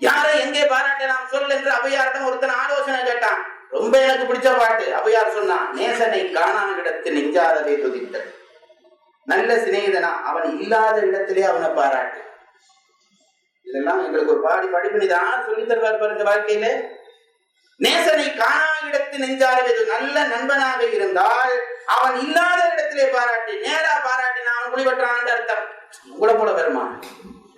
யாரை எங்கே பாராட்டலாம் சொல் என்று அவையாரிடம் ஒருத்தன் ஆலோசனை கேட்டான். ரொம்ப எனக்கு பிடிச்ச பாட்டு அவையார் சொன்னான் நேசனை காணாத இடத்து நெஞ்சாதவே துதித்த நல்ல சிநேகிதனா அவன் இல்லாத இடத்திலே அவனை பாராட்டு. இதெல்லாம் எங்களுக்கு ஒரு பாடி படிப்பு சொல்லி தருவார் பாருங்க வாழ்க்கையில. நேசனை காணா இடத்து நெஞ்சாரவே நல்ல நண்பனாக இருந்தால் அவன் இல்லாத இடத்திலே பாராட்டி நேரா பாராட்டினா அவன் குடிபற்றான்னு அர்த்தம். கூட போல வருமா?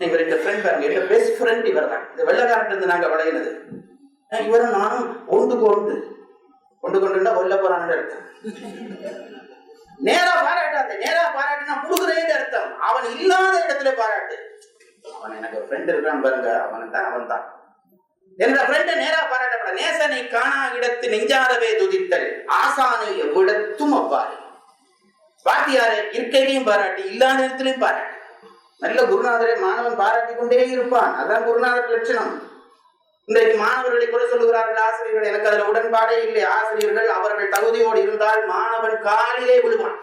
இவர் இந்த ஃப்ரெண்ட் பாருங்க எங்க பெஸ்ட் ஃப்ரெண்ட் இவர் தான் இந்த வெள்ளக்காரன் இருந்து நாங்க விளையினது இவரும் நானும் ஒன்று கொண்டு கொண்டு கொண்டுண்டா கொல்ல போறான்னு அர்த்தம். நேரா பாராட்டாத நேரா பாராட்டினா முழுகிறேன்னு அர்த்தம். அவன் இல்லாத இடத்துல பாராட்டு. அவன் எனக்கு ஃப்ரெண்ட் இருக்கான் பாருங்க அவன் தான் அவன் தான் என்ற ஃப்ரெண்டை நேரா பாராட்டப்பட நேசனை காணா இடத்து நெஞ்சாரவே துதித்தல். ஆசானை எவ்விடத்தும் அவ்வாறு. வாத்தியாரை இருக்கையிலையும் பாராட்டி இல்லாத இடத்திலையும் பாராட்டு. நல்ல குருநாதரை மாணவன் பாராட்டி கொண்டே இருப்பான். அதான் குருநாதர் லட்சணம். இன்றைக்கு மாணவர்களை கூட சொல்லுகிறார்கள் ஆசிரியர்கள். எனக்கு அதுல உடன்பாடே இல்லை. ஆசிரியர்கள் அவர்கள் தகுதியோடு இருந்தால் மாணவன் காலிலே விழுவான்.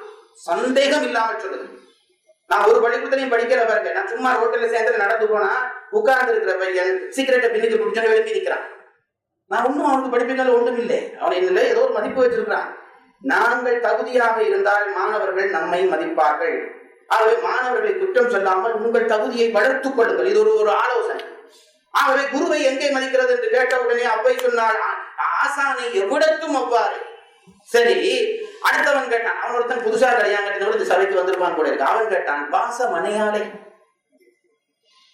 சந்தேகம் இல்லாமல் சொல்லுது. நான் ஒரு பள்ளிக்கூடத்தையும் படிக்கிற பாருங்க. நான் சும்மா ரோட்டில் சேர்ந்து நடந்து போனா உட்கார்ந்து இருக்கிற பையன் சீக்கிரட்டை பின்னுக்கு பிடிச்சோன்னு எழுப்பி நிற்கிறான் நான் ஒன்றும் அவனுக்கு படிப்புகள் ஒன்றும் இல்லை. அவன் என்னில் ஏதோ ஒரு மதிப்பு வச்சிருக்கிறான். நாங்கள் தகுதியாக இருந்தால் மாணவர்கள் நம்மை மதிப்பார்கள். ஆகவே மாணவர்களை குற்றம் சொல்லாமல் உங்கள் தகுதியை வளர்த்துக் கொள்ளுங்கள். இது ஒரு ஒரு ஆலோசனை. ஆகவே குருவை எங்கே மதிக்கிறது என்று கேட்ட உடனே அவ்வை சொன்னால் ஆசானை எவ்விடத்தும் அவ்வாறு. சரி அடுத்தவன் கேட்டான் அவன் ஒருத்தன் புதுசா கல்யாணம் கட்டினோடு இந்த சபைக்கு வந்திருப்பான் கூட இருக்கு. அவன் கேட்டான் பாச மனையாளை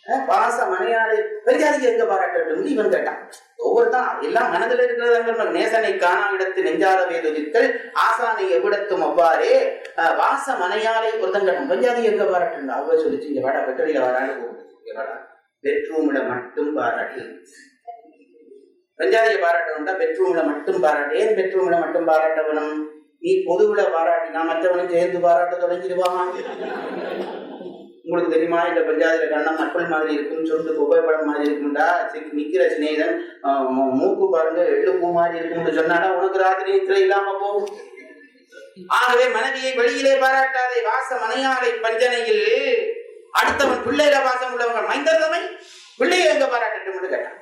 அஹ், பாச மனையாளை பெரியாதிக்கு எங்க பாராட்டும் இவன் கேட்டான். ஒவ்வொருத்தான் எல்லாம் மனதில் இருக்கிறது நேசனை காணா இடத்து நெஞ்சாரவே ஆசானை எவ்விடத்தும் அவ்வாறே. வாச மனையாளை ஒருத்தங்கடம் கேட்டான் பெரியாதி எங்க பாராட்டு அவ சொல்லிச்சு. இங்க வாடா வெட்டடியில வாடான்னு கூப்பிட்டு இங்க வாடா. பெட்ரூம்ல மட்டும் பாராட்டு. பஞ்சாதியை பாராட்டணும்டா பெட்ரூம்ல மட்டும் பாராட்டு. ஏன் பெட்ரூம்ல மட்டும் பாராட்ட வேணும்? நீ பொதுவுல பாராட்டினா மற்றவனும் சேர்ந்து பாராட்ட தொடங்கிடுவான். உங்களுக்கு தெரியுமா இந்த பஞ்சாயத்துல கண்ணம் மக்கள் மாதிரி இருக்கும் சொந்து புகைப்படம் மாதிரி இருக்கும்டா. சி- நிக்கிற சிநேகன் ஆஹ், மூக்கு பாருங்க எள்ளு பூ மாதிரி இருக்கும்னு சொன்னாடா உனக்கு ராத்திரி நித்திரை இல்லாம போகும். ஆகவே மனைவியை வெளியிலே பாராட்டாதே வாச மனையாரை பஞ்சனையில். அடுத்தவன் பிள்ளையில வாசம் உள்ளவங்க மைந்தர்தமை பிள்ளையை எங்க பாராட்டட்டும் கேட்டான்.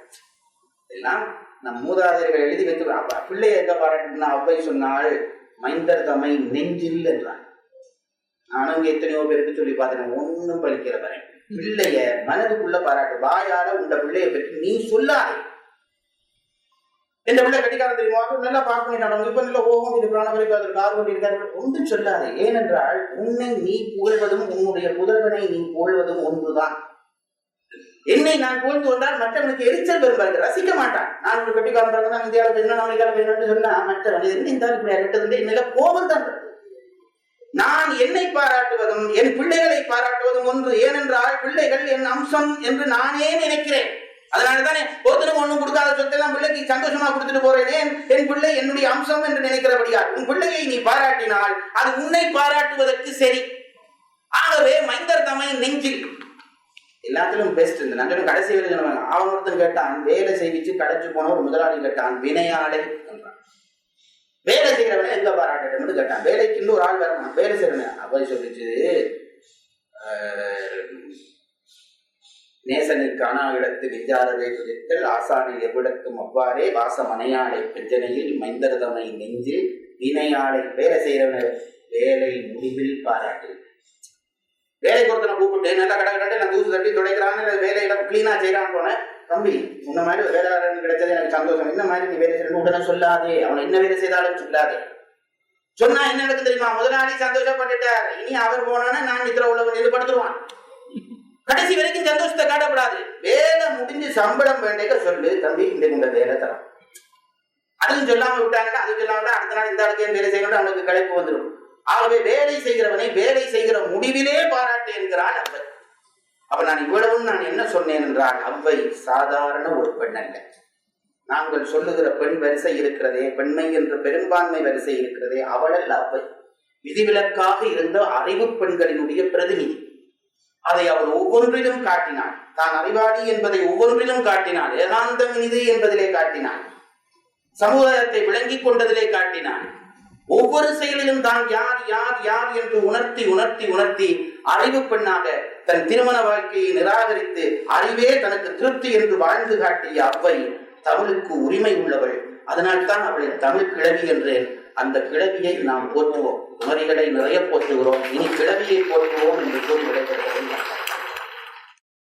எல்லாம் நம் மூதாதையர்கள் எழுதி வைத்து அப்பா பிள்ளையை எங்க பாராட்டுனா அவ்வை சொன்னால் மைந்தர் தமை நெஞ்சில் என்றான். நானும் இங்க எத்தனையோ பேருக்கு சொல்லி பார்த்தேன் ஒன்னும் பலிக்கிற வரேன் பிள்ளைய மனதுக்குள்ள பாராட்டு வாயால உண்ட பிள்ளைய பற்றி நீ சொல்லாதே. இந்த பிள்ளை கட்டிக்காரன் தெரியுமா? நல்லா பார்க்க வேண்டாம் இப்ப நல்ல ஓகம் இருக்கிறான் அவருக்கு அதில் கார் கொண்டு இருக்காரு ஒன்றும் சொல்லாது. ஏனென்றால் உன்னை நீ புகழ்வதும் உன்னுடைய புதல்வனை நீ புகழ்வதும் ஒன்றுதான். என்னை நான் புகழ்ந்து கொண்டால் மற்றவனுக்கு எரிச்சல் வரும் ரசிக்க மாட்டான். நான் ஒரு கட்டிக்காரன் பிறகு தான் இந்தியாவில் பேசணும் அமெரிக்காவில் பேசணும்னு சொன்னா மற்றவன் என்ன இந்த இப்படி அரட்டது என்னல கோபம் தான் நான் என்னை பாராட்டுவதும் என் பிள்ளைகளை பாராட்டுவதும் ஒன்று. ஏனென்றால் பிள்ளைகள் என் அம்சம் என்று நானே நினைக்கிறேன். அதனாலதானே ஒருத்தனும் ஒண்ணும் கொடுக்காத சொத்தெல்லாம் பிள்ளைக்கு சந்தோஷமா கொடுத்துட்டு போறேனே என் பிள்ளை என்னுடைய அம்சம் என்று நினைக்கிறபடியால் உன் பிள்ளையை நீ பாராட்டினால் அது உன்னை பாராட்டுவதற்கு சரி. ஆகவே மைந்தர் தமை நெஞ்சில். எல்லாத்திலும் பெஸ்ட் இந்த நஞ்சனும் கடைசி வேலை சொன்னவங்க அவன் ஒருத்தன் கேட்டான் வேலை செய்விச்சு கடைச்சு போன ஒரு முதலாளி கேட்டான் வினையாளை என்றான். வேலை செய்கிறவனை எங்க பாராட்டணும்னு கேட்டான். வேலைக்கு இன்னும் ஒரு ஆள் வரணும். வேலை செய்யறவன அவன் சொல்லிச்சு நேசனை காணா இடத்து விஞ்சாரவே துதித்தல் ஆசானை எவ்விடத்தும் அவ்வாறே வாச பிரஜனையில் பிரச்சனையில் மைந்தரதமை நெஞ்சில் வினையாளை வேலை செய்கிறவனை வேலை முடிவில் பாராட்டு. வேலைக்கு ஒருத்தனை கூப்பிட்டு நல்லா கடை கடை நான் தூசு தட்டி துடைக்கிறான்னு வேலையில கிளீனா செய்யறான்னு போனேன் தம்பி இந்த மாதிரி ஒரு வேலைக்காரன் கிடைச்சது எனக்கு சந்தோஷம். இந்த மாதிரி நீ வேலை செய்யணும் உடனே சொல்லாதே. அவனை என்ன வேலை செய்தாலும் சொல்லாதே. சொன்னா என்ன நடக்கு தெரியுமா? முதலாளி சந்தோஷப்பட்டுட்டார். இனி அவர் போனானா நான் நித்திர உள்ளவன் இது படுத்துருவான். கடைசி வரைக்கும் சந்தோஷத்தை காட்டப்படாது. வேலை முடிஞ்சு சம்பளம் வேண்டிய சொல்லு தம்பி இந்த இந்த வேலை தரும் அதுவும் சொல்லாம விட்டாங்கன்னா அது சொல்லாம அடுத்த நாள் இந்த ஆளுக்கு வேலை செய்யணும் அவனுக்கு களைப்பு வந்துடும். ஆகவே வேலை செய்கிறவனை வேலை செய்கிற முடிவிலே பாராட்டு என்கிறான் அவ்வை. அப்ப நான் இவ்வளவும் நான் என்ன சொன்னேன் என்றால் அவ்வை சாதாரண ஒரு பெண் அல்ல. நாங்கள் சொல்லுகிற பெண் வரிசை இருக்கிறதே பெண்மை என்ற பெரும்பான்மை வரிசை இருக்கிறதே அவளல்ல அவ்வை. விதிவிலக்காக இருந்த அறிவு பெண்களினுடைய பிரதிநிதி. அதை அவள் ஒவ்வொன்றிலும் காட்டினார். தான் அறிவாளி என்பதை ஒவ்வொன்றிலும் காட்டினார். ஏகாந்தம் இது என்பதிலே காட்டினான் சமுதாயத்தை விளங்கிக் கொண்டதிலே காட்டினான் ஒவ்வொரு செயலிலும் தான் யார் யார் யார் என்று உணர்த்தி உணர்த்தி உணர்த்தி அறிவு பெண்ணாக தன் திருமண வாழ்க்கையை நிராகரித்து அறிவே தனக்கு திருப்தி என்று வாழ்ந்து காட்டிய அவ்வை தமிழுக்கு உரிமை உள்ளவள். அதனால்தான் அவளை தமிழ் கிழவி என்றேன். அந்த கிழவியை நாம் போற்றுவோம். குமரிகளை நிறைய போற்றுகிறோம். இனி கிழவியை போற்றுவோம் என்று கூறி விடைபெறுகிறேன்.